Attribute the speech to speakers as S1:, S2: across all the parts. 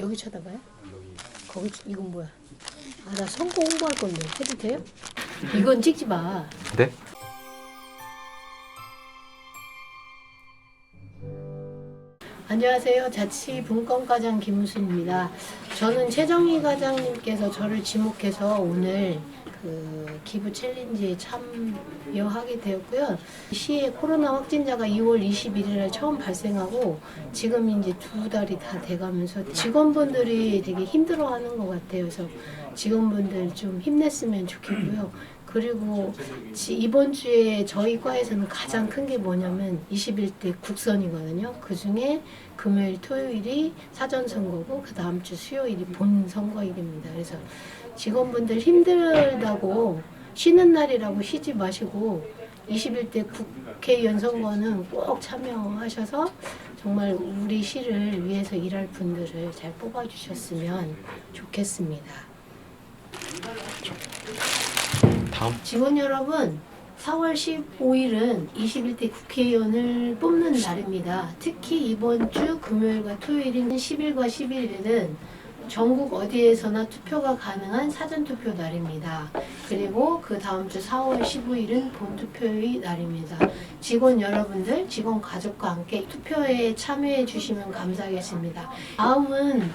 S1: 여기 쳐다봐요? 거기 이건 뭐야? 아 나 선거 홍보할 건데 해도 돼요? 이건 찍지 마.
S2: 네?
S1: 안녕하세요. 자치분권과장 김우순입니다. 저는 최정희 과장님께서 저를 지목해서 오늘 그 기부 챌린지에 참여하게 되었고요. 시에 코로나 확진자가 2월 21일에 처음 발생하고 지금 이제 두 달이 다 돼가면서 직원분들이 되게 힘들어하는 것 같아요. 그래서 직원분들 좀 힘냈으면 좋겠고요. 그리고 지- 이번 주에 저희 과에서는 가장 큰 게 뭐냐면 21대 국선이거든요. 그 중에 금요일, 토요일이 사전 선거고 그 다음 주 수요일이 본 선거일입니다. 그래서 직원분들 힘들다고 쉬는 날이라고 쉬지 마시고 21대 국회의원 선거는 꼭 참여하셔서 정말 우리 시를 위해서 일할 분들을 잘 뽑아주셨으면 좋겠습니다.
S2: 다음
S1: 직원 여러분, 4월 15일은 21대 국회의원을 뽑는 날입니다. 특히 이번 주 금요일과 토요일인 10일과 11일은 전국 어디에서나 투표가 가능한 사전투표 날입니다. 그리고 그 다음 주 4월 15일은 본투표의 날입니다. 직원 여러분들, 직원 가족과 함께 투표에 참여해 주시면 감사하겠습니다. 다음은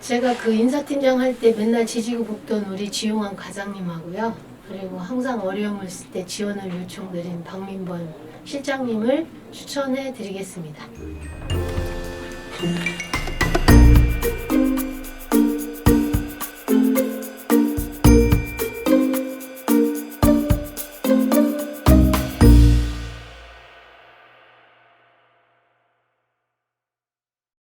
S1: 제가 그 인사팀장 할 때 맨날 지지고 볶던 우리 지용환 과장님하고요. 그리고 항상 어려움을 쓸때 지원을 요청드린 박민번 실장님을 추천해 드리겠습니다.